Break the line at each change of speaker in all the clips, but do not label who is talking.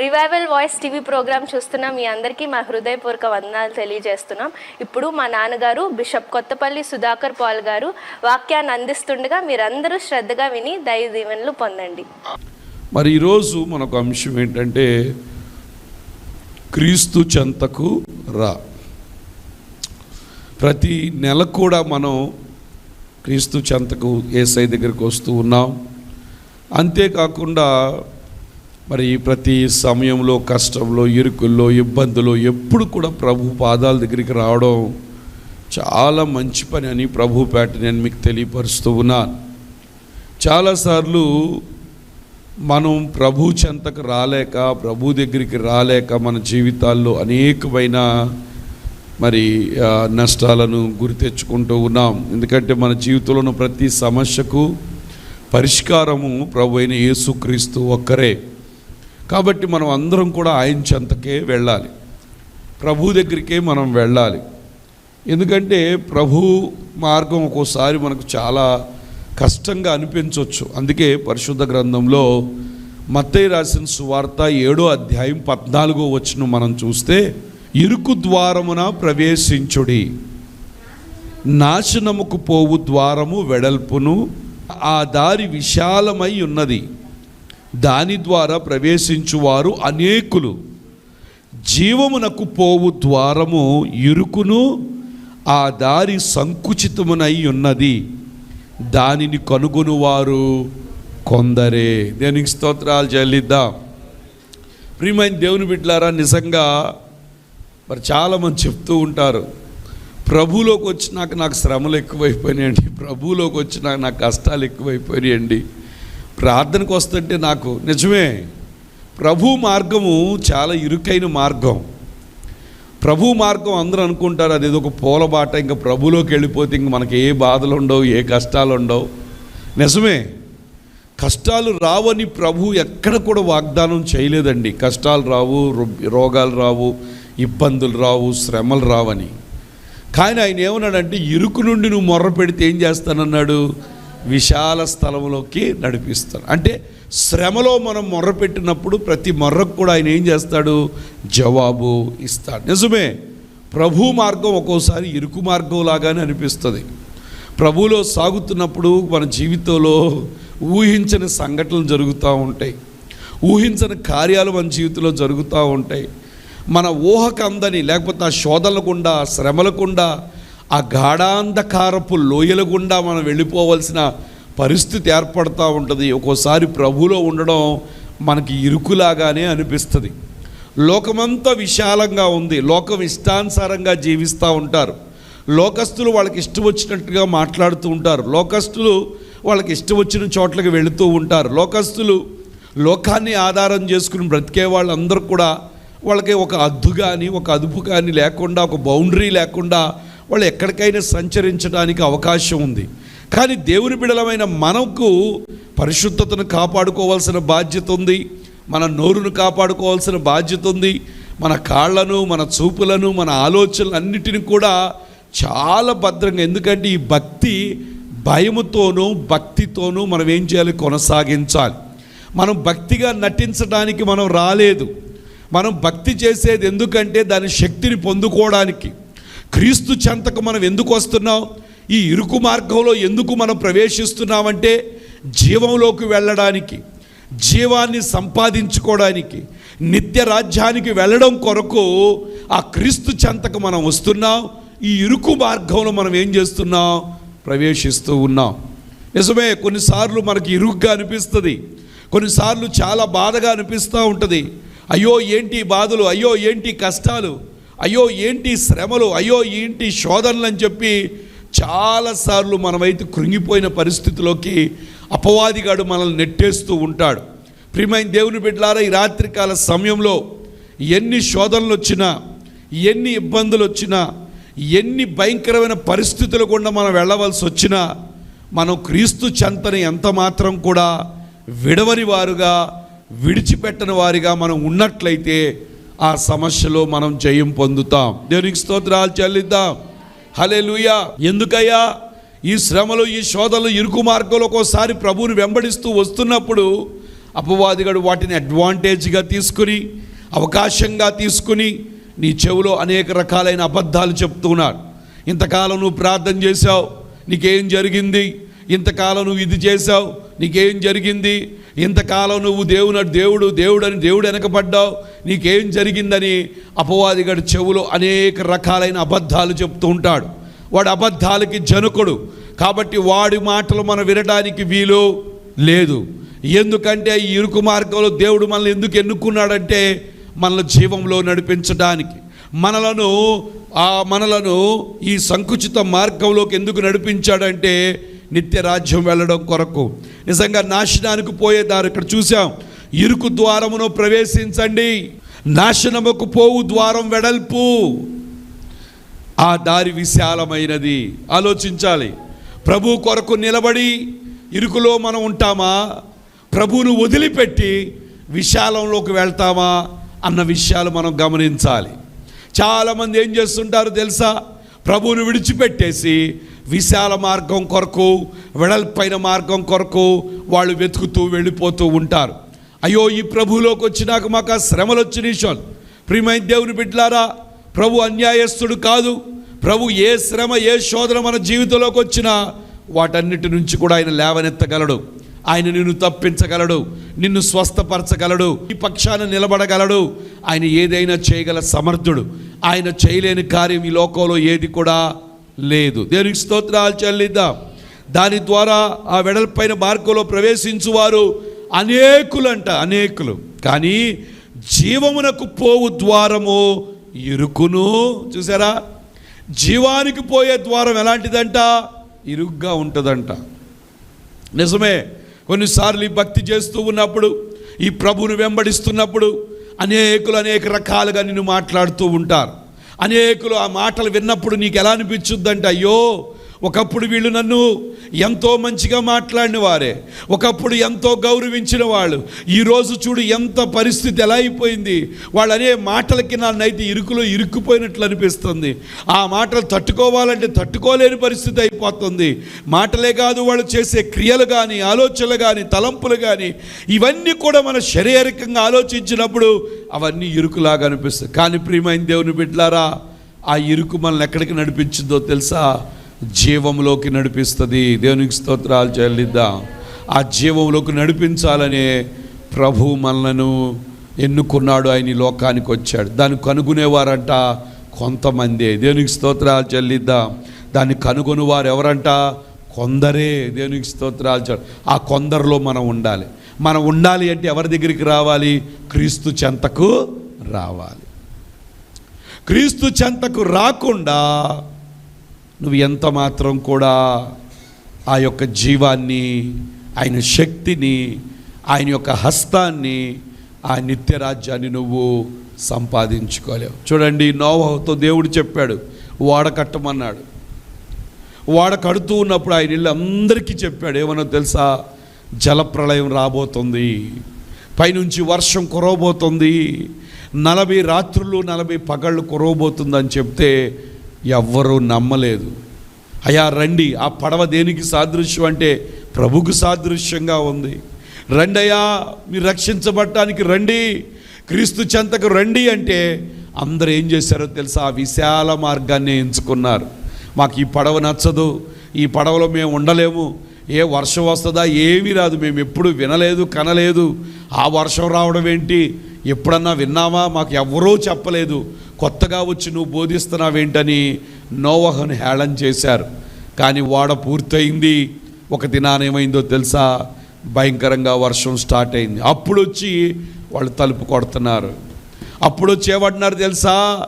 Revival voice TV programme చూస్తున్న మీ అందరికీ మా హృదయపూర్వక వందనాలు తెలియజేస్తున్నాం. ఇప్పుడు మా నాన్నగారు బిషప్ కొత్తపల్లి సుధాకర్ పాల్ గారు వాక్యాన్ని అందిస్తుండగా మీరందరూ శ్రద్ధగా విని దైవ దీవెనలు పొందండి.
మరి ఈరోజు మనకు అంశం ఏంటంటే క్రీస్తు చెంతకు రా. ప్రతి నెల కూడా మనం క్రీస్తు చెంతకు ఏసై దగ్గరికి వస్తూ ఉన్నాం. అంతేకాకుండా మరి ప్రతి సమయంలో కష్టంలో ఇరుకుల్లో ఇబ్బందుల్లో ఎప్పుడు కూడా ప్రభు పాదాల దగ్గరికి రావడం చాలా మంచి పని అని ప్రభు పేట నేను మీకు తెలియపరుస్తూ ఉన్నాను. చాలాసార్లు మనం ప్రభు చెంతకు రాలేక ప్రభు దగ్గరికి రాలేక మన జీవితాల్లో అనేకమైన మరి నష్టాలను గురి తెచ్చుకుంటూ ఉన్నాం. ఎందుకంటే మన జీవితంలో ఉన్న ప్రతి సమస్యకు పరిష్కారము ప్రభు అయిన యేసుక్రీస్తు ఒక్కరే. కాబట్టి మనం అందరం కూడా ఆయన చెంతకే వెళ్ళాలి. ప్రభు దగ్గరికే మనం వెళ్ళాలి. ఎందుకంటే ప్రభు మార్గం ఒక్కోసారి మనకు చాలా కష్టంగా అనిపించవచ్చు. అందుకే పరిశుద్ధ గ్రంథంలో మత్తయ్య రాసిన సువార్త ఏడో అధ్యాయం పద్నాలుగో వచ్చిన మనం చూస్తే ఇరుకు ద్వారమున ప్రవేశించుడి. నాశనముకు పోవు ద్వారము వెడల్పును. ఆ దారి విశాలమై ఉన్నది. దాని ద్వారా ప్రవేశించువారు అనేకులు. జీవమునకు పోవు ద్వారము ఇరుకును ఆ దారి సంకుచితమునై ఉన్నది. దానిని కనుగొనువారు కొందరే. దేనికి స్తోత్రాలు చెల్లిద్దాం. ప్రియమైన దేవుని బిడ్డలారా నిజంగా మరి చాలామంది చెప్తూ ఉంటారు. ప్రభులోకి వచ్చినాక నాకు శ్రమలు ఎక్కువైపోయినాయండి. ప్రభులోకి వచ్చినాక నాకు కష్టాలు ఎక్కువైపోయాయండి ప్రార్థనకు వస్తుంటే నాకు నిజమే ప్రభు మార్గము చాలా ఇరుకైన మార్గం. ప్రభు మార్గం అందరూ అనుకుంటారు అది ఏదో ఒక పూలబాట ఇంకా ప్రభులోకి వెళ్ళిపోతే ఇంక మనకి ఏ బాధలు ఉండవు ఏ కష్టాలు ఉండవు. నిజమే కష్టాలు రావని ప్రభు ఎక్కడ కూడా వాగ్దానం చేయలేదండి. కష్టాలు రావు రోగాలు రావు ఇబ్బందులు రావు శ్రమలు రావని. కానీ ఆయన ఏమన్నాడంటే ఇరుకు నుండి నువ్వు మొర్ర పెడితే ఏం చేస్తానన్నాడు? విశాల స్థలంలోకి నడిపిస్తాడు. అంటే శ్రమలో మనం మొర్రపెట్టినప్పుడు ప్రతి మొర్రకు కూడా ఆయన ఏం చేస్తాడు? జవాబు ఇస్తాడు. నిజమే ప్రభు మార్గం ఒక్కోసారి ఇరుకు మార్గం లాగానే అనిపిస్తుంది. ప్రభులో సాగుతున్నప్పుడు మన జీవితంలో ఊహించని సంఘటనలు జరుగుతూ ఉంటాయి. ఊహించని కార్యాలు మన జీవితంలో జరుగుతూ ఉంటాయి. మన ఊహకు అందని లేకపోతే ఆ శోధనల శ్రమలకుండా ఆ గాఢాంధకారపు లోయల గుండా మనం వెళ్ళిపోవలసిన పరిస్థితి ఏర్పడుతూ ఉంటుంది. ఒక్కోసారి ప్రభులో ఉండడం మనకి ఇరుకులాగానే అనిపిస్తుంది. లోకమంతా విశాలంగా ఉంది. లోకం ఇష్టానుసారంగా జీవిస్తూ ఉంటారు. లోకస్తులు వాళ్ళకి ఇష్టం వచ్చినట్టుగా మాట్లాడుతూ ఉంటారు. లోకస్తులు వాళ్ళకి ఇష్టం వచ్చిన చోట్లకి వెళుతూ ఉంటారు. లోకస్తులు లోకాన్ని ఆధారం చేసుకుని బ్రతికే వాళ్ళందరూ కూడా వాళ్ళకి ఒక అద్దు కానీ ఒక అదుపు కానీ లేకుండా ఒక బౌండరీ లేకుండా వాళ్ళు ఎక్కడికైనా సంచరించడానికి అవకాశం ఉంది. కానీ దేవుని బిడలమైన మనకు పరిశుద్ధతను కాపాడుకోవాల్సిన బాధ్యత ఉంది. మన నోరును కాపాడుకోవాల్సిన బాధ్యత ఉంది. మన కాళ్ళను మన చూపులను మన ఆలోచనలు అన్నిటిని కూడా చాలా భద్రంగా ఎందుకంటే ఈ భక్తి భయముతోనూ భక్తితోనూ మనం ఏం చేయాలి? కొనసాగించాలి. మనం భక్తిగా నటించడానికి మనం రాలేదు. మనం భక్తి చేసేది ఎందుకంటే దాని శక్తిని పొందుకోవడానికి. క్రీస్తు చెంతకు మనం ఎందుకు వస్తున్నాం ఈ ఇరుకు మార్గంలో ఎందుకు మనం ప్రవేశిస్తున్నామంటే జీవంలోకి వెళ్ళడానికి జీవాన్ని సంపాదించుకోవడానికి నిత్య రాజ్యానికి వెళ్ళడం కొరకు ఆ క్రీస్తు చెంతకు మనం వస్తున్నాం. ఈ ఇరుకు మార్గంలో మనం ఏం చేస్తున్నాం? ప్రవేశిస్తూ ఉన్నాం. నిజమే కొన్నిసార్లు మనకి ఇరుగ్గా అనిపిస్తుంది. కొన్నిసార్లు చాలా బాధగా అనిపిస్తూ ఉంటుంది. అయ్యో ఏంటి బాధలు? అయ్యో ఏంటి కష్టాలు? అయ్యో ఏంటి శ్రమలు? అయ్యో ఏంటి శోధనలు అని చెప్పి చాలాసార్లు మనమైతే కృంగిపోయిన పరిస్థితిలోకి అపవాదిగాడు మనల్ని నెట్టేస్తూ ఉంటాడు. ప్రియమైన దేవుని బిడ్డలారా ఈ రాత్రికాల సమయంలో ఎన్ని శోధనలు వచ్చినా ఎన్ని ఇబ్బందులు వచ్చినా ఎన్ని భయంకరమైన పరిస్థితులు గుండా మనం వెళ్ళవలసి వచ్చినా మనం క్రీస్తు చెంతని ఎంత మాత్రం కూడా విడవని వారుగా విడిచిపెట్టని వారిగా మనం ఉన్నట్లయితే ఆ సమస్యలో మనం జయం పొందుతాం. దేవునికి స్తోత్రాలు చెల్లిద్దాం. హలే ఎందుకయ్యా? ఈ శ్రమలు ఈ శోధనలు ఇరుకు మార్గంలో ఒక్కోసారి ప్రభువుని వెంబడిస్తూ వస్తున్నప్పుడు అపవాదిగాడు వాటిని అడ్వాంటేజ్గా తీసుకుని అవకాశంగా తీసుకుని నీ చెవిలో అనేక రకాలైన అబద్ధాలు చెప్తున్నాడు ఇంతకాలం నువ్వు ప్రార్థన చేశావు నీకేం జరిగింది? ఇంతకాలం నువ్వు ఇది చేశావు నీకేం జరిగింది? ఇంతకాలం నువ్వు దేవుని దేవుడు దేవుడు అని దేవుడు వెనకబడ్డావు. నీకేం జరిగిందని అపవాదిగడు చెవులో అనేక రకాలైన అబద్ధాలు చెప్తూ ఉంటాడు. వాడు అబద్ధాలకి జనకుడు. కాబట్టి వాడి మాటలు మనం వినడానికి వీలు లేదు. ఎందుకంటే ఈ ఇరుకు మార్గంలో దేవుడు మనల్ని ఎందుకు ఎన్నుకున్నాడంటే మనల్ని జీవంలో నడిపించడానికి. మనలను ఆ మనలను ఈ సంకుచిత మార్గంలోకి ఎందుకు నడిపించాడంటే నిత్య రాజ్యం వెళ్ళడం కొరకు. నిజంగా నాశనానికి పోయే దారి ఇక్కడ చూసాం ఇరుకు ద్వారమును ప్రవేశించండి. నాశనముకు పోవు ద్వారం వెడల్పు. ఆ దారి విశాలమైనది. ఆలోచించాలి. ప్రభు కొరకు నిలబడి ఇరుకులో మనం ఉంటామా? ప్రభువును వదిలిపెట్టి విశాలంలోకి వెళ్తామా? అన్న విషయాలు మనం గమనించాలి. చాలామంది ఏం చేస్తుంటారు తెలుసా? ప్రభువును విడిచిపెట్టేసి విశాల మార్గం కొరకు వెడల్పైన మార్గం కొరకు వాళ్ళు వెతుకుతూ వెళ్ళిపోతూ ఉంటారు. అయ్యో ఈ ప్రభువులోకి వచ్చినాక మాకు ఆ శ్రమలు వచ్చిన ప్రియమైన దేవుని బిడ్డలారా ప్రభు అన్యాయస్తుడు కాదు. ప్రభు ఏ శ్రమ ఏ శోధన మన జీవితంలోకి వచ్చినా వాటన్నిటి నుంచి కూడా ఆయన లేవనెత్తగలడు. ఆయన నిన్ను తప్పించగలడు నిన్ను స్వస్థపరచగలడు ఈ పక్షాన నిలబడగలడు. ఆయన ఏదైనా చేయగల సమర్థుడు. ఆయన చేయలేని కార్యం ఈ లోకంలో ఏది కూడా లేదు. దేవునికి స్తోత్రాలు చెల్లిద్దాం. దాని ద్వారా ఆ వెడల్పైన మార్గంలో ప్రవేశించువారు అనేకులంట అనేకులు. కానీ జీవమునకు పోవు ద్వారము ఇరుకును. చూసారా? జీవానికి పోయే ద్వారం ఎలాంటిదంట? ఇరుగ్గా ఉంటుందంట. నిజమే. కొన్నిసార్లు ఈ భక్తి చేస్తూ ఉన్నప్పుడు ఈ ప్రభువును వెంబడిస్తున్నప్పుడు అనేకులు అనేక రకాలుగా నిన్ను మాట్లాడుతూ ఉంటారు. అనేకులు ఆ మాటలు విన్నప్పుడు నీకు ఎలా అనిపించుద్దంటే అయ్యో ఒకప్పుడు వీళ్ళు నన్ను ఎంతో మంచిగా మాట్లాడిన వారే ఒకప్పుడు ఎంతో గౌరవించిన వాళ్ళు ఈరోజు చూడు ఎంత పరిస్థితి ఎలా అయిపోయింది. వాళ్ళు అనే మాటలకి నన్నైతే ఇరుకులో ఇరుక్కుపోయినట్లు అనిపిస్తుంది. ఆ మాటలు తట్టుకోవాలంటే తట్టుకోలేని పరిస్థితి అయిపోతుంది. మాటలే కాదు వాళ్ళు చేసే క్రియలు కానీ ఆలోచనలు కానీ తలంపులు కానీ ఇవన్నీ కూడా మన శారీరకంగా ఆలోచించినప్పుడు అవన్నీ ఇరుకులాగా అనిపిస్తాయి. కానీ ప్రియమైన దేవుని బిడ్డలారా ఆ ఇరుకు మనల్ని ఎక్కడికి నడిపించిందో తెలుసా? జీవంలోకి నడిపిస్తుంది. దేవునికి స్తోత్రాలు చెల్లిద్దాం. ఆ జీవంలోకి నడిపించాలనే ప్రభు మనలను ఎన్నుకున్నాడు ఆయన ఈ లోకానికి వచ్చాడు. దాన్ని కనుగొనేవారంట కొంతమందే. దేవునికి స్తోత్రాలు చెల్లిద్దాం. దాన్ని కనుగొని వారు ఎవరంట? కొందరే. దేవునికి స్తోత్రాలు చెల్ ఆ కొందరిలో మనం ఉండాలి. మనం ఉండాలి అంటే ఎవరి దగ్గరికి రావాలి? క్రీస్తు చెంతకు రావాలి. క్రీస్తు చెంతకు రాకుండా నువ్వు ఎంత మాత్రం కూడా ఆ యొక్క జీవాన్ని ఆయన శక్తిని ఆయన యొక్క హస్తాన్ని ఆ నిత్యరాజ్యాన్ని నువ్వు సంపాదించుకోలేవు. చూడండి నోవహతో దేవుడు చెప్పాడు వాడ కట్టమన్నాడు వాడ కడుతూ ఉన్నప్పుడు ఆయన ఇల్లు అందరికీ చెప్పాడు ఏమన్నా తెలుసా? జలప్రళయం రాబోతుంది పైనుంచి వర్షం కురవబోతుంది నలభై రాత్రులు నలభై పగళ్ళు కురవబోతుందని చెప్తే ఎవ్వరూ నమ్మలేదు. అయా రండి. ఆ పడవ దేనికి సాదృశ్యం అంటే ప్రభుకు సాదృశ్యంగా ఉంది. రండయ్యా మీరు రక్షించబడటానికి రండి. క్రీస్తు చెంతకు రండి అంటే అందరూ ఏం చేశారో తెలుసా? ఆ విశాల మార్గాన్ని ఎంచుకున్నారు. మాకు ఈ పడవ నచ్చదు. ఈ పడవలో మేము ఉండలేము. ఏ వర్షం వస్తుందా ఏమీ రాదు. మేము ఎప్పుడు వినలేదు కనలేదు. ఆ వర్షం రావడం ఏంటి? ఎప్పుడన్నా విన్నావా? మాకు ఎవరూ చెప్పలేదు. కొత్తగా వచ్చి నువ్వు బోధిస్తున్నావేంటని నోవహను హేళన చేశారు. కానీ వాడ పూర్తయింది. ఒక దినాన ఏమైందో తెలుసా? భయంకరంగా వర్షం స్టార్ట్ అయింది. అప్పుడు వచ్చి వాళ్ళు తలుపు కొడుతున్నారు. అప్పుడు వచ్చి ఏమంటున్నారు తెలుసా?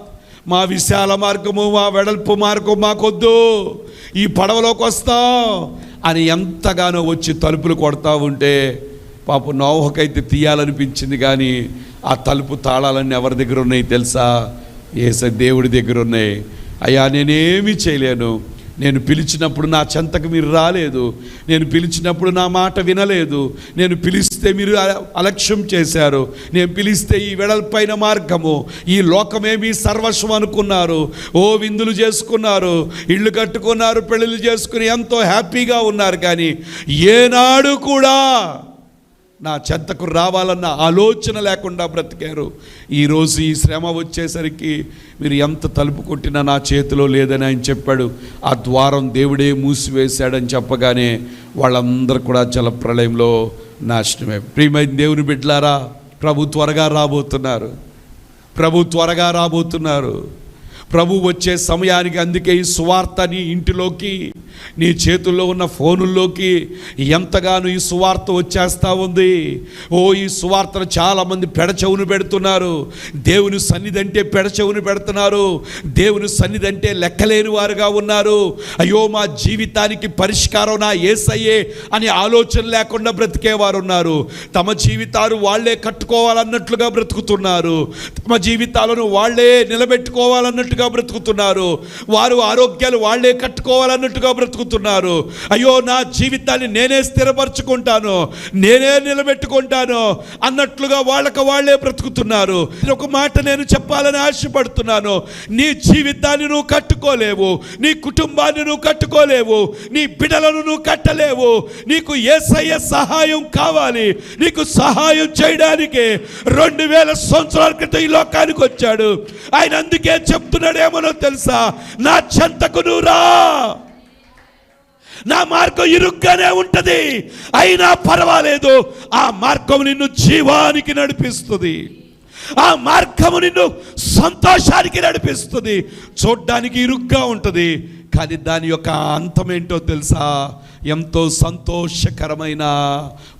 మా విశాల మార్గము మా వెడల్పు మార్గం మాకొద్దు. ఈ పడవలోకి వస్తాం అని ఎంతగానో వచ్చి తలుపులు కొడతా ఉంటే పాప నోహకైతే తీయాలనిపించింది. కానీ ఆ తలుపు తాళాలన్నీ ఎవరి దగ్గర ఉన్నాయి తెలుసా? ఏస దేవుడి దగ్గర ఉన్నాయి. అయ్యా నేనేమీ చేయలేను. నేను పిలిచినప్పుడు నా చెంతకు మీరు రాలేదు. నేను పిలిచినప్పుడు నా మాట వినలేదు. నేను పిలిస్తే మీరు అల- అలక్ష్యం చేశారు. నేను పిలిస్తే ఈ వెడల్పైన మార్గము. ఈ లోకమేమి సర్వస్వం అనుకున్నారు. ఓ విందులు చేసుకున్నారు. ఇళ్ళు కట్టుకున్నారు పెళ్ళిళ్ళు చేసుకుని ఎంతో హ్యాపీగా ఉన్నారు. కానీ ఏనాడు కూడా నా చెంతకు రావాలన్న ఆలోచన లేకుండా బ్రతికారు. ఈరోజు ఈ శ్రమ వచ్చేసరికి మీరు ఎంత తలుపు కొట్టినా నా చేతిలో లేదని ఆయన చెప్పాడు. ఆ ద్వారం దేవుడే మూసివేశాడని చెప్పగానే వాళ్ళందరూ కూడా జలప్రళయంలో నాశనమే. ప్రియమైన దేవుని బిడ్డలారా ప్రభు త్వరగా రాబోతున్నారు. ప్రభు త్వరగా రాబోతున్నారు. ప్రభు వచ్చే సమయానికి అందుకే ఈ సువార్త నీ ఇంటిలోకి నీ చేతుల్లో ఉన్న ఫోనుల్లోకి ఎంతగానో ఈ సువార్త వచ్చేస్తూ ఉంది. ఓ ఈ సువార్తను చాలామంది పెడచెవును పెడుతున్నారు. దేవుని సన్నిధి అంటే పెడచెవును పెడుతున్నారు. దేవుని సన్నిధి అంటే లెక్కలేని వారుగా ఉన్నారు. అయ్యో మా జీవితానికి పరిష్కారం నా ఏసయ్యే అని ఆలోచన లేకుండా బ్రతికేవారు ఉన్నారు తమ జీవితాలు వాళ్ళే కట్టుకోవాలన్నట్లుగా బ్రతుకుతున్నారు. తమ జీవితాలను వాళ్ళే నిలబెట్టుకోవాలన్నట్టుగా బ్రతుకుతున్నారు. వారు ఆరోగ్యాలు వాళ్ళే కట్టుకోవాలన్నట్టుగా బ్రతుకుతున్నారు. అయ్యో నా జీవితాన్ని నేనే స్థిరపరచుకుంటాను నేనే నిలబెట్టుకుంటాను అన్నట్లుగా వాళ్ళకి వాళ్ళే బ్రతుకుతున్నారు. ఒక మాట నేను చెప్పాలని ఆశపడుతున్నాను. నీ జీవితాన్ని నువ్వు కట్టుకోలేవు నీ కుటుంబాన్ని నువ్వు కట్టుకోలేవు నీ బిడలను నువ్వు కట్టలేవు. నీకు ఏసయ్య సహాయం కావాలి నీకు సహాయం చేయడానికి రెండు వేల సంవత్సరాల క్రితం ఈ లోకానికి వచ్చాడు. ఆయన అందుకే చెప్తున్నాడేమనో తెలుసా? నా చెంతకు నువ్వు రా. నా మార్గం ఇరుగ్గానే ఉంటది. అయినా పర్వాలేదు. ఆ మార్గం నిన్ను జీవానికి నడిపిస్తుంది. ఆ మార్గము నిన్ను సంతోషానికి నడిపిస్తుంది. చూడ్డానికి ఇరుగ్గా ఉంటుంది. కానీ దాని యొక్క అంతం ఏంటో తెలుసా? ఎంతో సంతోషకరమైన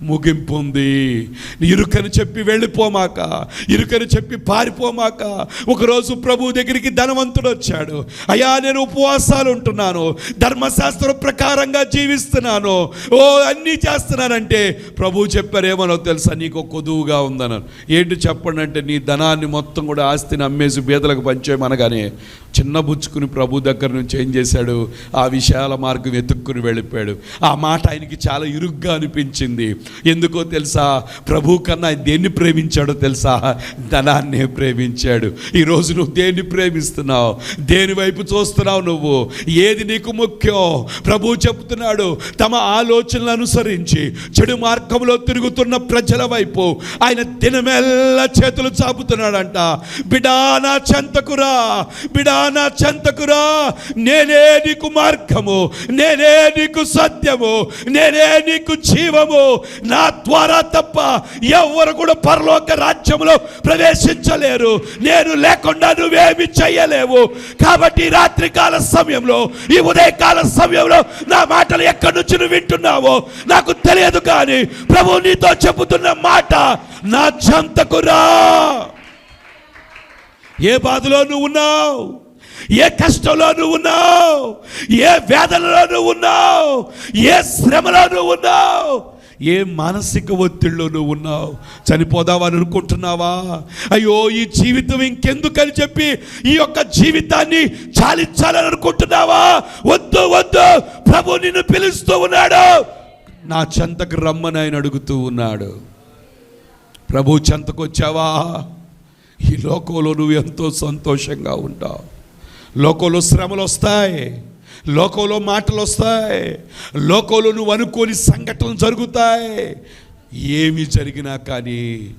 ముగింపు ఉంది. ఇరుకని చెప్పి వెళ్ళిపోమాక ఇరుకని చెప్పి పారిపోమాక ఒకరోజు ప్రభు దగ్గరికి ధనవంతుడు వచ్చాడు. అయ్యా నేను ఉపవాసాలు ఉంటున్నాను ధర్మశాస్త్రం ప్రకారంగా జీవిస్తున్నాను. ఓ అన్నీ చేస్తున్నానంటే ప్రభు చెప్పారేమనో తెలుసా? నీకు కొదువుగా ఉందన్నాను ఏంటి చెప్పండి అంటే నీ ధనాన్ని మొత్తం కూడా ఆస్తిని అమ్మేసి బీదలకు పంచేయమనగానే చిన్న బుచ్చుకుని ప్రభు దగ్గర నుంచి ఏం చేశాడు? ఆ విశాల మార్గం ఎత్తుక్కుని వెళ్ళిపోయాడు. ఆ మాట ఆయనకి చాలా ఇరుగ్గా అనిపించింది. ఎందుకో తెలుసా? ప్రభు కన్నా ఆయన దేన్ని ప్రేమించాడో తెలుసా? ధనాన్నే ప్రేమించాడు. ఈరోజు నువ్వు దేన్ని ప్రేమిస్తున్నావు? దేని వైపు చూస్తున్నావు నువ్వు? ఏది నీకు ముఖ్యం? ప్రభు చెబుతున్నాడు తమ ఆలోచనలు అనుసరించి చెడు మార్గంలో తిరుగుతున్న ప్రజల వైపు ఆయన దినమెల్లా చేతులు చాపుతున్నాడంట. బిడా నా చెంతకురా బిడా నా చెంతకురా నేనే నీకు మార్గము నేనే నీకు సత్యము నేనే నీకు జీవము. నా ద్వారా తప్ప ఎవరు కూడా పరలోక రాజ్యంలో ప్రవేశించలేరు. నేను లేకుండా నువ్వేమి చేయలేవు. కాబట్టి రాత్రికాల సమయంలో ఈ ఉదయకాల సమయంలో నా మాటలు ఎక్కడి నుంచి నువ్వు వింటున్నావో నాకు తెలియదు కానీ ప్రభు నీతో చెబుతున్న మాట నా చంతకురా ఏ బాధలో నువ్వు ఉన్నావు? ఏ కష్టంలో నువ్వు ఉన్నావు? ఏ వేదనలో నువ్వు ఉన్నావు? ఏ శ్రమలో నువ్వు ఉన్నావు? ఏ మానసిక ఒత్తిడిలో నువ్వు ఉన్నావు? చనిపోదావని అనుకుంటున్నావా? అయ్యో ఈ జీవితం ఇంకెందుకని చెప్పి ఈ యొక్క జీవితాన్ని చాలించాలని అనుకుంటున్నావా? వద్దు వద్దు. ప్రభు నిన్ను పిలుస్తూ ఉన్నాడు. నా చెంతకు రమ్మని ఆయన అడుగుతూ ఉన్నాడు. ప్రభు చెంతకు వచ్చావా? ఈ లోకంలో నువ్వు ఎంతో సంతోషంగా ఉంటావు. లోకంలో శ్రమలు వస్తాయి. లోకంలో మాటలు వస్తాయి. లోకంలో నువ్వు అనుకోని సంఘటనలు జరుగుతాయి. ఏమి జరిగినా కానీ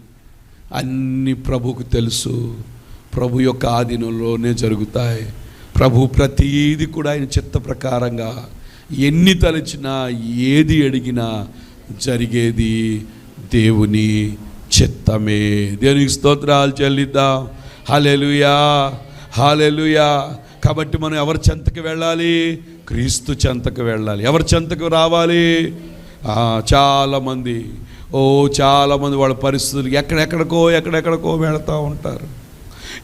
అన్ని ప్రభుకు తెలుసు. ప్రభు యొక్క ఆధీనంలోనే జరుగుతాయి. ప్రభు ప్రతీది కూడా ఆయన చిత్త ప్రకారంగా ఎన్ని తలచినా ఏది అడిగినా జరిగేది దేవుని చిత్తమే. దేవునికి స్తోత్రాలు చెల్లిద్దాం. హలెలుయా హాలెలుయా కాబట్టి మనం ఎవరి చెంతకు వెళ్ళాలి? క్రీస్తు చెంతకు వెళ్ళాలి. ఎవరి చెంతకు రావాలి? చాలామంది. ఓ చాలామంది వాళ్ళ పరిస్థితులు ఎక్కడెక్కడికో ఎక్కడెక్కడికో వెళతా ఉంటారు.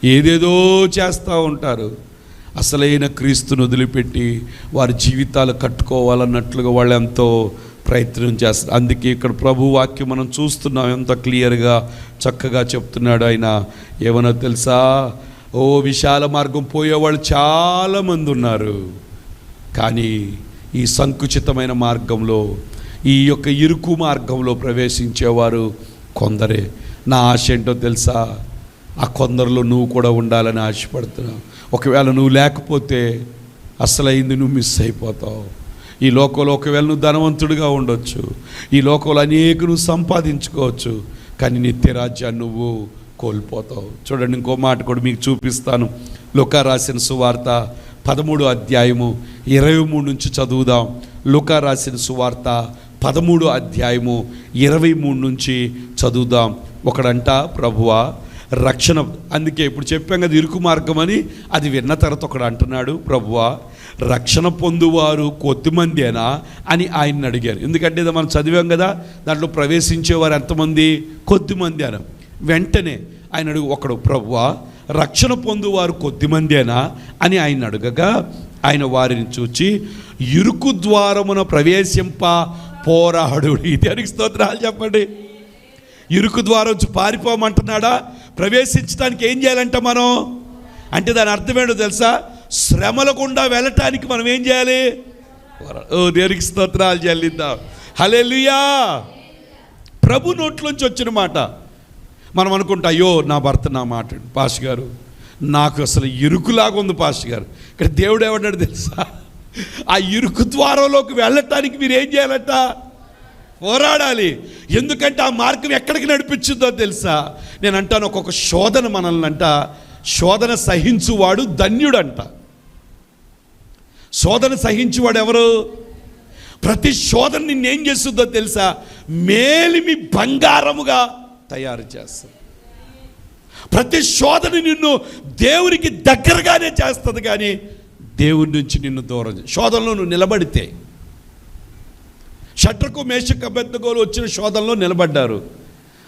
ఏదేదో చేస్తూ ఉంటారు. అసలైన క్రీస్తును వదిలిపెట్టి వారి జీవితాలు కట్టుకోవాలన్నట్లుగా వాళ్ళు ఎంతో ప్రయత్నం చేస్తారు. అందుకే ఇక్కడ ప్రభు వాక్యం మనం చూస్తున్నాం. ఎంత క్లియర్గా చక్కగా చెప్తున్నాడు ఆయన. ఏమన్నా తెలుసా? ఓ విశాల మార్గం పోయేవాళ్ళు చాలామంది ఉన్నారు. కానీ ఈ సంకుచితమైన మార్గంలో ఈ యొక్క ఇరుకు మార్గంలో ప్రవేశించేవారు కొందరే. నా ఆశ ఏంటో తెలుసా? ఆ కొందరిలో నువ్వు కూడా ఉండాలని ఆశపడుతున్నావు. ఒకవేళ నువ్వు లేకపోతే అసలైంది నువ్వు మిస్ అయిపోతావు. ఈ లోకంలో ఒకవేళ నువ్వు ధనవంతుడిగా ఉండొచ్చు. ఈ లోకంలో అనేక నువ్వు సంపాదించుకోవచ్చు. కానీ నిత్యరాజ్యాన్ని నువ్వు కోల్పోతావు. చూడండి ఇంకో మాట కూడా మీకు చూపిస్తాను. లుకా రాసిన సువార్త పదమూడు అధ్యాయము ఇరవై మూడు నుంచి చదువుదాం. లుకా రాసిన సువార్త పదమూడు అధ్యాయము ఇరవై మూడు నుంచి చదువుదాం. ఒకడంట ప్రభువా రక్షణ అందుకే ఇప్పుడు చెప్పాం కదా ఇరుకు మార్గం అని. అది విన్న తర్వాత ఒకడు అంటున్నాడు ప్రభువా రక్షణ పొందువారు కొద్దిమందేనా? అని ఆయన్ని అడిగారు. ఎందుకంటే ఇది మనం చదివాం కదా దాంట్లో ప్రవేశించేవారు ఎంతమంది? కొద్దిమంది అని వెంటనే ఆయన అడుగు ఒకడు ప్రభువా రక్షణ పొందువారు కొద్దిమందేనా? అని ఆయన అడగగా ఆయన వారిని చూచి ఇరుకు ద్వారమున ప్రవేశింప పోరాడు. దేనికి స్తోత్రాలు చెప్పండి. ఇరుకు ద్వారం పారిపోమంటున్నాడా? ప్రవేశించడానికి ఏం చేయాలంట మనం? అంటే దాని అర్థమేంటో తెలుసా? శ్రమల గుండా వెళ్ళటానికి మనం ఏం చేయాలి? ఓ దేనికి స్తోత్రాలు చెల్లిద్దాం. హల్లెలూయా! ప్రభు నోట్లోంచి వచ్చిన మాట. మనం అనుకుంటా అయ్యో నా భర్త నా మాట పాస్ గారు నాకు అసలు ఇరుకులాగా ఉంది పాస్ గారు. ఇక్కడ దేవుడు ఏమన్నాడు తెలుసా? ఆ ఇరుకు ద్వారంలోకి వెళ్ళటానికి మీరు ఏం చేయాలట? పోరాడాలి. ఎందుకంటే ఆ మార్గం ఎక్కడికి నడిపించిందో తెలుసా? నేను అంటాను ఒక్కొక్క శోధన మనల్ని అంట శోధన సహించువాడు ధన్యుడంట. శోధన సహించువాడు ఎవరు? ప్రతి శోధన నిన్నేం చేస్తుందో తెలుసా? మేలిమి బంగారముగా తయారు చేస్తుంది ప్రతి శోధన నిన్ను దేవునికి దగ్గరగానే చేస్తుంది కానీ దేవుడి నుంచి నిన్ను దూరం శోధనలో నువ్వు నిలబడితే. షట్రకు మేషకు అభ్యర్థగోలు వచ్చిన శోధనలో నిలబడ్డారు.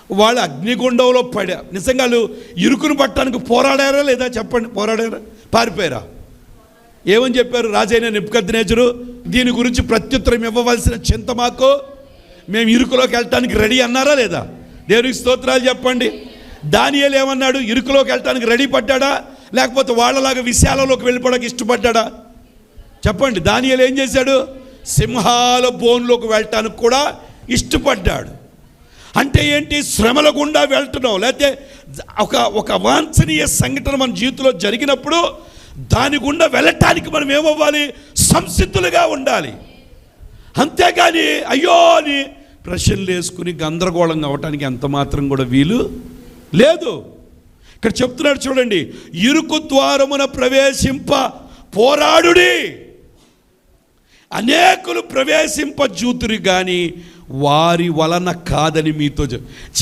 వాళ్ళు అగ్నిగుండంలో పడా నిజంగా వాళ్ళు ఇరుకును పట్టడానికి పోరాడారా లేదా చెప్పండి పోరాడారా? పారిపోయారా? ఏమని చెప్పారు రాజైన నిపుకద్నేచరు దీని గురించి ప్రత్యుత్తరం ఇవ్వవలసిన చింత మాకు? మేము ఇరుకులోకి వెళ్ళటానికి రెడీ అన్నారా లేదా? దేవునికి స్తోత్రాలు చెప్పండి. దానియలు ఏమన్నాడు? ఇరుకులోకి వెళ్ళటానికి రెడీ పడ్డాడా? లేకపోతే వాళ్ళలాగా విశాలలోకి వెళ్ళిపోవడానికి ఇష్టపడ్డాడా? చెప్పండి. దానియలు ఏం చేశాడు? సింహాల బోన్లోకి వెళ్ళటానికి కూడా ఇష్టపడ్డాడు. అంటే ఏంటి? శ్రమల గుండా వెళ్తున్నాం. లేకపోతే ఒక ఒక వాంఛనీయ సంఘటన మన జీవితంలో జరిగినప్పుడు దాని గుండా వెళ్ళటానికి మనం ఏమవ్వాలి? సంసిద్ధులుగా ఉండాలి. అంతేగాని అయ్యో అని ప్రశ్నలు వేసుకుని గందరగోళం అవటానికి ఎంత మాత్రం కూడా వీలు లేదు. ఇక్కడ చెప్తున్నాడు చూడండి ఇరుకు ద్వారమున ప్రవేశింప పోరాడుడి. అనేకులు ప్రవేశింప జూతురు కానీ వారి వలన కాదని మీతో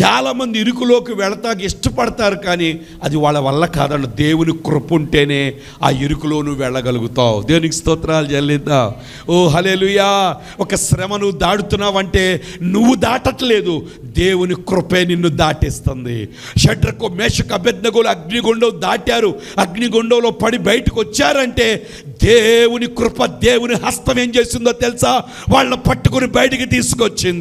చాలామంది ఇరుకులోకి వెళతాకి ఇష్టపడతారు కానీ అది వాళ్ళ వల్ల కాదండి దేవుని కృప ఉంటేనే ఆ ఇరుకులో నువ్వు వెళ్ళగలుగుతావు. దేవునికి స్తోత్రాలు చెల్లిద్దా. ఓ హలేలుయా ఒక శ్రమ నువ్వు దాడుతున్నావంటే నువ్వు దాటట్లేదు. దేవుని కృపే నిన్ను దాటిస్తుంది. షడ్రకు మేషకు అభ్యర్థగులు అగ్నిగుండం దాటారు. అగ్నిగుండంలో పడి బయటకు వచ్చారంటే దేవుని కృప దేవుని హస్తం ఏం చేసిందో తెలుసా? వాళ్ళని పట్టుకుని బయటికి తీసుకొచ్చింది.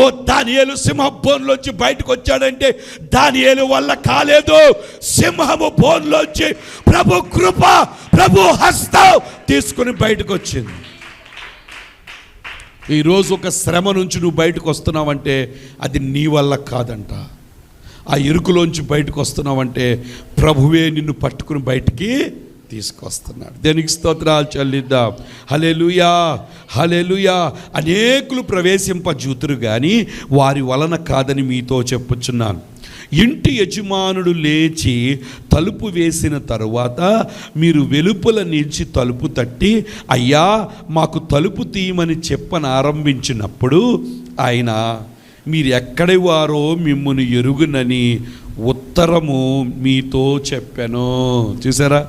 ఓ దానియేలు సింహ బోన్లోంచి బయటకు వచ్చాడంటే దానియేలు వల్ల కాలేదు. సింహము బోన్లోంచి ప్రభు కృప ప్రభు హస్తం తీసుకుని బయటకు వచ్చింది ఈరోజు ఒక శ్రమ నుంచి నువ్వు బయటకు వస్తున్నావంటే అది నీ వల్ల కాదంట. ఆ ఇరుకులోంచి బయటకు వస్తున్నావంటే ప్రభువే నిన్ను పట్టుకుని బయటికి తీసుకొస్తున్నాడు దేనికి స్తోత్రాలు చెల్లిద్దాం? హలెలుయా హలెలుయా అనేకులు ప్రవేశింపజూతురు కానీ వారి వలన కాదని మీతో చెప్పుచున్నాను. ఇంటి యజమానుడు లేచి తలుపు వేసిన తరువాత మీరు వెలుపల నిలిచి తలుపు తట్టి అయ్యా మాకు తలుపు తీయమని చెప్పని ఆరంభించినప్పుడు ఆయన మీరు ఎక్కడి వారో మిమ్మల్ని ఎరుగునని ఉత్తరము మీతో చెప్పాను. చూసారా?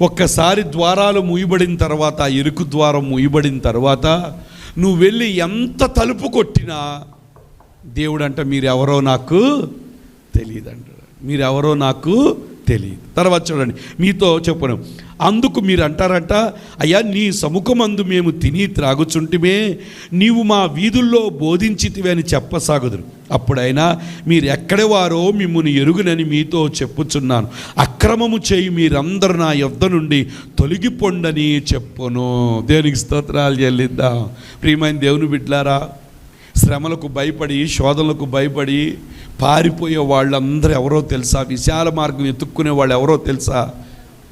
ఒక్కసారి ద్వారాలు మూయబడిన తర్వాత ఆ ఇరుకు ద్వారం మూయబడిన తర్వాత నువ్వు వెళ్ళి ఎంత తలుపు కొట్టినా దేవుడు అంట మీరెవరో నాకు తెలియదంట మీరెవరో నాకు తెలియదు. తర్వాత చూడండి మీతో చెప్పను అందుకు మీరు అంటారంట అయ్యా నీ సముఖమందు మేము తిని త్రాగుచుంటిమే నీవు మా వీధుల్లో బోధించితివి అని చెప్పసాగుదురు. అప్పుడైనా మీరు ఎక్కడి వారో మిమ్మల్ని ఎరుగునని మీతో చెప్పుచున్నాను. అక్రమము చేయి మీరందరూ నా యొద్ద నుండి తొలగిపొండని చెప్పును. దేవునికి స్తోత్రాలు చెల్లిద్దాం. ప్రియమైన దేవుని బిడ్లారా శ్రమలకు భయపడి శోధనలకు భయపడి పారిపోయే వాళ్ళందరూ ఎవరో తెలుసా? విశాల మార్గం ఎత్తుక్కునే వాళ్ళు ఎవరో తెలుసా?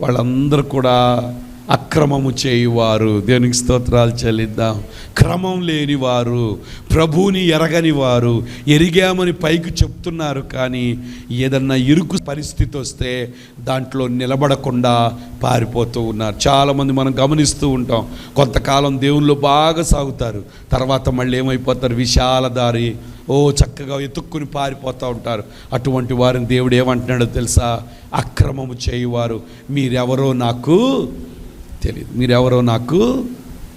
వాళ్ళందరూ కూడా అక్రమము చేయువారు. దేవునికి స్తోత్రాలు చెల్లిద్దాం. క్రమం లేనివారు ప్రభువుని ఎరగని వారు ఎరిగామని పైకి చెప్తున్నారు కానీ ఏదన్నా ఇరుకు పరిస్థితి వస్తే దాంట్లో నిలబడకుండా పారిపోతూ ఉన్నారు. చాలామంది మనం గమనిస్తూ ఉంటాం. కొంతకాలం దేవుళ్ళు బాగా సాగుతారు. తర్వాత మళ్ళీ ఏమైపోతారు? విశాల దారి ఓ చక్కగా ఎతుక్కుని పారిపోతూ ఉంటారు. అటువంటి వారిని దేవుడు ఏమంటున్నాడో తెలుసా? అక్రమము చేయువారు. మీరెవరో నాకు తెలియదు. మీరెవరో నాకు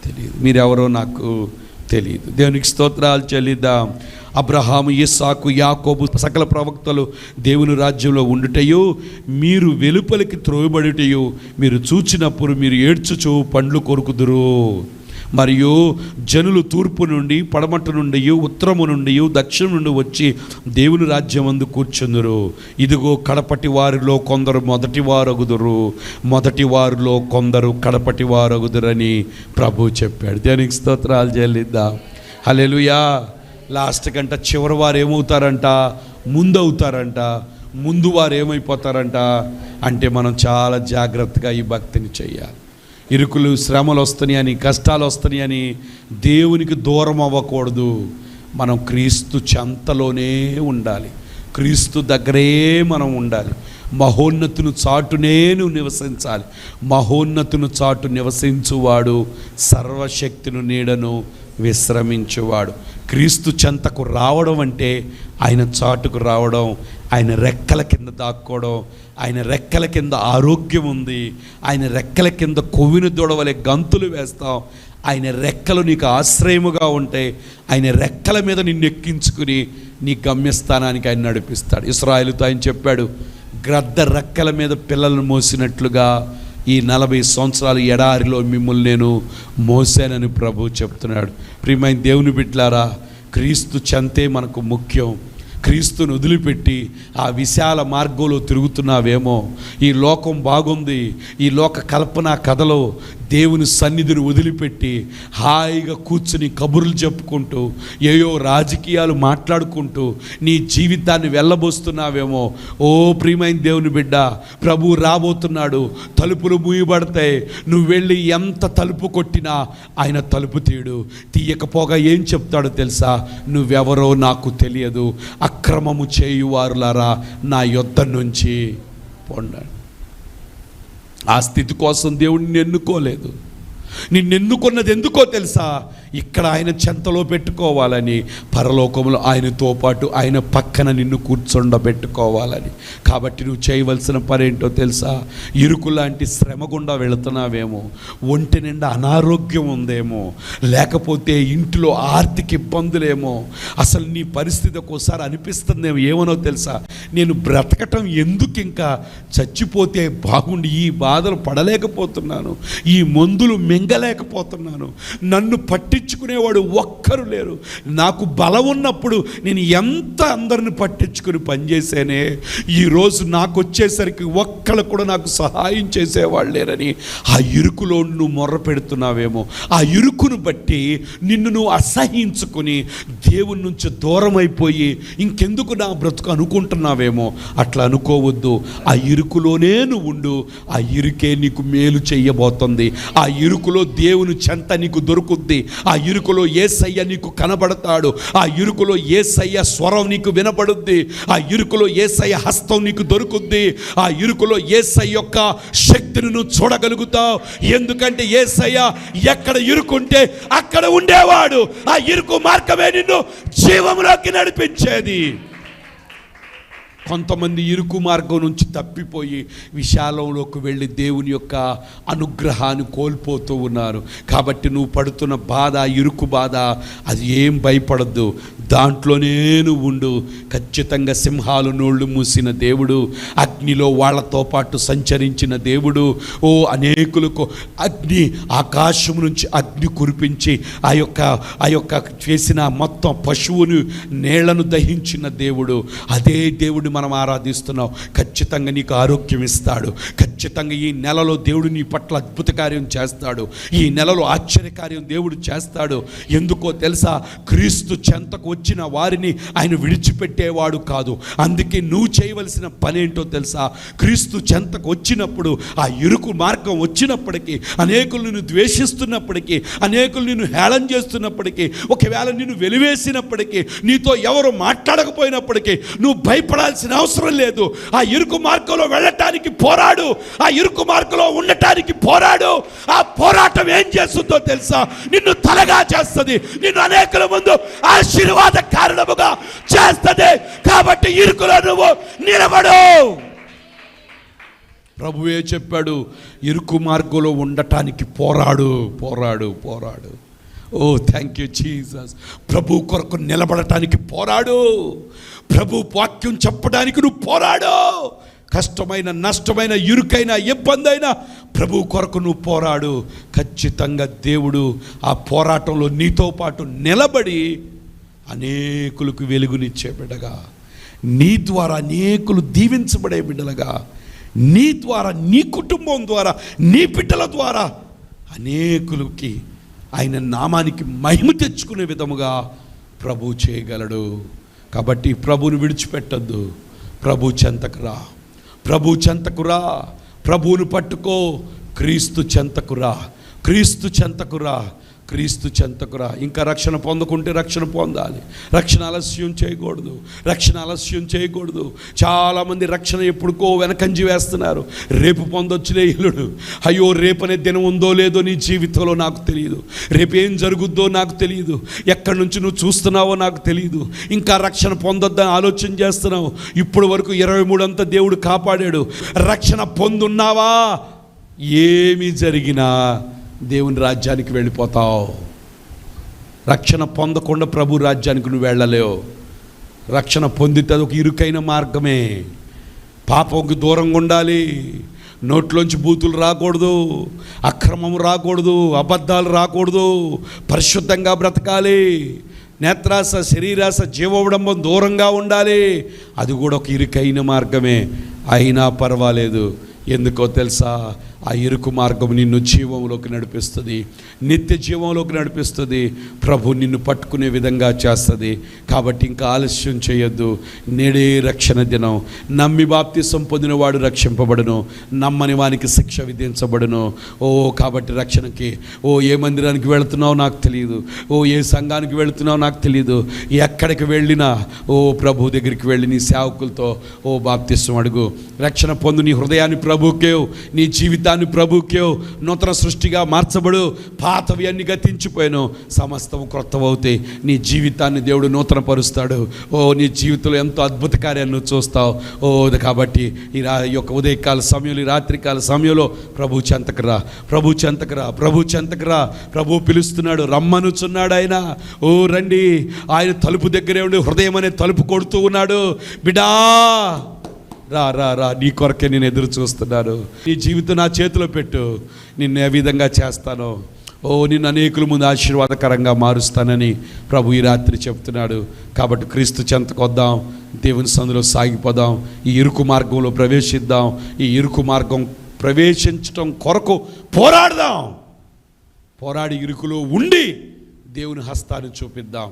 తెలియదు. మీరెవరో నాకు తెలియదు. దేవునికి స్తోత్రాలు చెల్లిద్దాం. అబ్రహాము ఇస్సాకు యాకోబు సకల ప్రవక్తలు దేవుని రాజ్యంలో ఉండుటయు మీరు వెలుపలికి త్రోయబడుటయు మీరు చూచినప్పుడు మీరు ఏడ్చుచు పండ్లు కొరుకుదురు. మరియు జనులు తూర్పు నుండి పడమట నుండి ఉత్తరము నుండి దక్షిణం నుండి వచ్చి దేవుని రాజ్యమందు కూర్చుందురు. ఇదిగో కడపటి వారిలో కొందరు మొదటి వారగుదురు. మొదటి వారిలో కొందరు కడపటి వారగుదురని ప్రభు చెప్పాడు. దేనికి స్తోత్రాలు చెల్లిద్దాం? హలెలుయా లాస్ట్ కంట చివరి వారు ఏమవుతారంట? ముందు అవుతారంట ముందు వారు ఏమైపోతారంట? అంటే మనం చాలా జాగ్రత్తగా ఈ భక్తిని చేయాలి ఇరుకులు శ్రమలు వస్తున్నాయని అని కష్టాలు వస్తున్నాయని అని దేవునికి దూరం అవ్వకూడదు. మనం క్రీస్తు చెంతలోనే ఉండాలి. క్రీస్తు దగ్గరే మనం ఉండాలి. మహోన్నతును చాటునే నువ్వు నివసించాలి. మహోన్నతును చాటు నివసించువాడు సర్వశక్తిను నీడను విశ్రమించువాడు. క్రీస్తు చెంతకు రావడం అంటే ఆయన చాటుకు రావడం ఆయన రెక్కల కింద దాక్కోవడం ఆయన రెక్కల కింద ఆరోగ్యం ఉంది ఆయన రెక్కల కింద కొవ్విని దూడవలే గంతులు వేస్తాం ఆయన రెక్కలు నీకు ఆశ్రయముగా ఉంటాయి ఆయన రెక్కల మీద నిన్ను ఎక్కించుకుని నీ గమ్యస్థానానికి ఆయన నడిపిస్తాడు. ఇస్రాయలుతో ఆయన చెప్పాడు గ్రద్ద రెక్కల మీద పిల్లలను మోసినట్లుగా ఈ నలభై సంవత్సరాల ఎడారిలో మిమ్మల్ని నేను మోసానని ప్రభు చెప్తున్నాడు. ప్రియమైన దేవుని బిడ్లారా క్రీస్తు చెంతే మనకు ముఖ్యం. క్రీస్తును వదిలిపెట్టి ఆ విశాల మార్గంలో తిరుగుతున్నావేమో. ఈ లోకం బాగుంది. ఈ లోక కల్పన కథలో దేవుని సన్నిధిని వదిలిపెట్టి హాయిగా కూర్చుని కబుర్లు చెప్పుకుంటూ ఏయో రాజకీయాలు మాట్లాడుకుంటూ నీ జీవితాన్ని వెళ్ళబోస్తున్నావేమో. ఓ ప్రియమైన దేవుని బిడ్డ ప్రభు రాబోతున్నాడు తలుపులు మూయబడతాయి. నువ్వు వెళ్ళి ఎంత తలుపు కొట్టినా ఆయన తలుపు తీయడు. తీయకపోగా ఏం చెప్తాడో తెలుసా? నువ్వెవరో నాకు తెలియదు. అక్రమము చేయువారులారా నా యొద్ద నుంచి పొండండి. ఆ స్థితి కోసం దేవుడిని ఎన్నుకోలేదు. నిన్ను ఎన్నుకున్నది ఎందుకో తెలుసా? ఇక్కడ ఆయన చెంతలో పెట్టుకోవాలని పరలోకంలో ఆయనతో పాటు ఆయన పక్కన నిన్ను కూర్చుండబెట్టుకోవాలని. కాబట్టి నువ్వు చేయవలసిన పని ఏంటో తెలుసా? ఇరుకు లాంటి శ్రమ గుండా వెళుతున్నావేమో? ఒంటి నిండా అనారోగ్యం ఉందేమో? లేకపోతే ఇంట్లో ఆర్థిక ఇబ్బందులేమో? అసలు నీ పరిస్థితి ఒక్కోసారి అనిపిస్తుందేమో? ఏమనో తెలుసా? నేను బ్రతకటం ఎందుకు ఇంకా? చచ్చిపోతే బాగుండి ఈ బాధలు పడలేకపోతున్నాను. ఈ మందులు మింగలేకపోతున్నాను. నన్ను పట్టి పట్టించుకునేవాడు ఒక్కరు లేరు. నాకు బలం ఉన్నప్పుడు నేను ఎంత అందరిని పట్టించుకుని పనిచేసానే ఈరోజు నాకు వచ్చేసరికి ఒక్కరు కూడా నాకు సహాయం చేసేవాళ్ళు లేరని ఆ ఇరుకులో నువ్వు మొర్ర పెడుతున్నావేమో. ఆ ఇరుకును బట్టి నిన్ను నువ్వు అసహించుకుని దేవుని నుంచి దూరం అయిపోయి ఇంకెందుకు నా బ్రతుకు అనుకుంటున్నావేమో? అట్లా అనుకోవద్దు. ఆ ఇరుకులోనే నువ్వు ఉండు. ఆ ఇరుకే నీకు మేలు చేయబోతుంది. ఆ ఇరుకులో దేవుని చెంత నీకు దొరుకుద్ది. ఆ ఇరుకులో ఏసయ్య నీకు కనబడతాడు. ఆ ఇరుకులో ఏసయ్య స్వరం నీకు వినపడుద్ది. ఆ ఇరుకులో ఏసయ్య హస్తం నీకు దొరుకుద్ది. ఆ ఇరుకులో ఏసయ్య యొక్క శక్తిని నువ్వు చూడగలుగుతావు. ఎందుకంటే ఏసయ్య ఎక్కడ ఇరుకుంటే అక్కడ ఉండేవాడు. ఆ ఇరుకు మార్గమే నిన్ను జీవంలోకి నడిపించేది. కొంతమంది ఇరుకు మార్గం నుంచి తప్పిపోయి విశాలంలోకి వెళ్ళి దేవుని యొక్క అనుగ్రహాన్ని కోల్పోతూ ఉన్నారు. కాబట్టి నువ్వు పడుతున్న బాధ ఇరుకు బాధ అది ఏం భయపడద్దు. దాంట్లోనే నువ్వు ఉండు. ఖచ్చితంగా సింహాలు నోళ్ళు మూసిన దేవుడు అగ్నిలో వాళ్ళతో పాటు సంచరించిన దేవుడు. ఓ అనేకులకు అగ్ని ఆకాశం నుంచి అగ్ని కురిపించి ఆ యొక్క ఆ యొక్క చేసిన మొత్తం పశువును నీళ్ళను దహించిన దేవుడు. అదే దేవుడు మనం ఆరాధిస్తున్నావు ఖచ్చితంగా నీకు ఆరోగ్యం ఇస్తాడు. ఖచ్చితంగా ఈ నెలలో దేవుడు నీ పట్ల అద్భుత కార్యం చేస్తాడు. ఈ నెలలో ఆశ్చర్యకార్యం దేవుడు చేస్తాడు. ఎందుకో తెలుసా? క్రీస్తు చెంతకు వచ్చిన వారిని ఆయన విడిచిపెట్టేవాడు కాదు. అందుకే నువ్వు చేయవలసిన పని ఏంటో తెలుసా? క్రీస్తు చెంతకు వచ్చినప్పుడు ఆ ఇరుకు మార్గం వచ్చినప్పటికీ అనేకులు నిన్ను ద్వేషిస్తున్నప్పటికీ అనేకులు నిన్ను హేళన చేస్తున్నప్పటికీ ఒకవేళ నిన్ను వెలివేసినప్పటికీ నీతో ఎవరు మాట్లాడకపోయినప్పటికీ నువ్వు భయపడాల్సిన అవసరం లేదు. ఆ ఇరుకు మార్గంలో వెళ్ళటానికి పోరాడు. ఆ ఇరుకు మార్గంలో ఉండటానికి పోరాడు. ఆ పోరాటం ఏం చేస్తుందో తెలుసా? నిన్ను తలగా చేస్తుంది. నిన్ను అనేకుల ముందు ఆశీర్వాద కారణముగా చేస్తుంది. కాబట్టి ఇరుకులో నువ్వు నిలబడు. ప్రభువే చెప్పాడు? ఇరుకు మార్గంలో ఉండటానికి పోరాడు పోరాడు పోరాడు. ఓ థ్యాంక్ యూ జీసస్ ప్రభు కొరకు నిలబడటానికి పోరాడు. ప్రభు వాక్యం చెప్పడానికి నువ్వు పోరాడు. కష్టమైన నష్టమైన ఇరుకైన ఇబ్బంది అయినా ప్రభు కొరకు నువ్వు పోరాడు. ఖచ్చితంగా దేవుడు ఆ పోరాటంలో నీతో పాటు నిలబడి అనేకులకు వెలుగునిచ్చే బిడ్డగా నీ ద్వారా అనేకులు దీవించబడే బిడ్డలుగా నీ ద్వారా నీ కుటుంబం ద్వారా నీ బిడ్డల ద్వారా అనేకులకి ఆయన నామానికి మహిమ తెచ్చుకునే విధముగా ప్రభు చేయగలడు. కాబట్టి ప్రభువుని విడిచిపెట్టద్దు. ప్రభు చెంతకురా ప్రభు చెంతకురా ప్రభువును పట్టుకో. క్రీస్తు చెంతకురా క్రీస్తు చెంతకురా క్రీస్తు చెంతకురా ఇంకా రక్షణ పొందకుంటే రక్షణ పొందాలి. రక్షణ ఆలస్యం చేయకూడదు. రక్షణ ఆలస్యం చేయకూడదు. చాలామంది రక్షణ ఎప్పుడుకో వెనకంజి వేస్తున్నారు. రేపు పొందొచ్చులే ఇల్లుడు. అయ్యో రేపనే దినం ఉందో లేదో నీ జీవితంలో నాకు తెలియదు రేపు ఏం జరుగుద్దో నాకు తెలియదు ఎక్కడి నుంచి నువ్వు చూస్తున్నావో నాకు తెలియదు ఇంకా రక్షణ పొందొద్దని ఆలోచన చేస్తున్నావు. ఇప్పుడు వరకు ఇరవై మూడు అంతా దేవుడు కాపాడాడు. రక్షణ పొందున్నావా? ఏమి జరిగినా దేవుని రాజ్యానికి వెళ్ళిపోతావు. రక్షణ పొందకుండా ప్రభు రాజ్యానికి నువ్వు వెళ్ళలేవు. రక్షణ పొందితే అది ఒక ఇరుకైన మార్గమే. పాపంకి దూరంగా ఉండాలి. నోట్లోంచి బూతులు రాకూడదు. అక్రమం రాకూడదు. అబద్ధాలు రాకూడదు. పరిశుద్ధంగా బ్రతకాలి. నేత్రాస శరీరాస జీవవిడంబం దూరంగా ఉండాలి. అది కూడా ఒక ఇరుకైన మార్గమే. అయినా పర్వాలేదు. ఎందుకో తెలుసా? ఆ ఇరుకు మార్గం నిన్ను జీవంలోకి నడిపిస్తుంది. నిత్య జీవంలోకి నడిపిస్తుంది. ప్రభు నిన్ను పట్టుకునే విధంగా చేస్తుంది. కాబట్టి ఇంకా ఆలస్యం చేయొద్దు. నేడే రక్షణ దినం. నమ్మి బాప్తిసం పొందినవాడు రక్షింపబడును. నమ్మని వానికి శిక్ష విధించబడును. ఓ కాబట్టి రక్షణకి. ఓ ఏ మందిరానికి వెళుతున్నావో నాకు తెలియదు ఓ ఏ సంఘానికి వెళుతున్నావు నాకు తెలియదు ఎక్కడికి వెళ్ళినా ఓ ప్రభు దగ్గరికి వెళ్ళి నీ సేవకులతో ఓ బాప్తిసం అడుగు. రక్షణ పొందు నీ హృదయాన్ని ప్రభుకే. నీ జీవితాన్ని ప్రభుకే నూతన సృష్టిగా మార్చబడు. పాతవి అన్ని గతించిపోయాను. సమస్తం క్రొత్తవవుతాయి నీ జీవితాన్ని దేవుడు నూతన పరుస్తాడు ఓ నీ జీవితంలో ఎంతో అద్భుత కార్యాన్ని చూస్తావు. ఓ కాబట్టి ఈ రా ఈ యొక్క ఉదయకాల సమయంలో ఈ రాత్రికాల సమయంలో ప్రభు చెంతకరా ప్రభు చెంతకరా ప్రభు చెంతకరా ప్రభు పిలుస్తున్నాడు. రమ్మనుచున్నాడు ఆయన. ఓ రండి. ఆయన తలుపు దగ్గరే ఉండి హృదయం అనే తలుపు కొడుతూ ఉన్నాడు. బిడా! రా రా రా నీ కొరకే నేను ఎదురు చూస్తున్నాను. నీ జీవితం నా చేతిలో పెట్టు. నిన్ను ఏ విధంగా చేస్తానో. ఓ నిన్ను అనేకుల ముందు ఆశీర్వాదకరంగా మారుస్తానని ప్రభు ఈ రాత్రి చెప్తున్నాడు. కాబట్టి క్రీస్తు చెంతకు వద్దాం. దేవుని సందులో సాగిపోదాం. ఈ ఇరుకు మార్గంలో ప్రవేశిద్దాం. ఈ ఇరుకు మార్గం ప్రవేశించటం కొరకు పోరాడదాం. పోరాడి ఇరుకులో ఉండి దేవుని హస్తాన్ని చూపిద్దాం.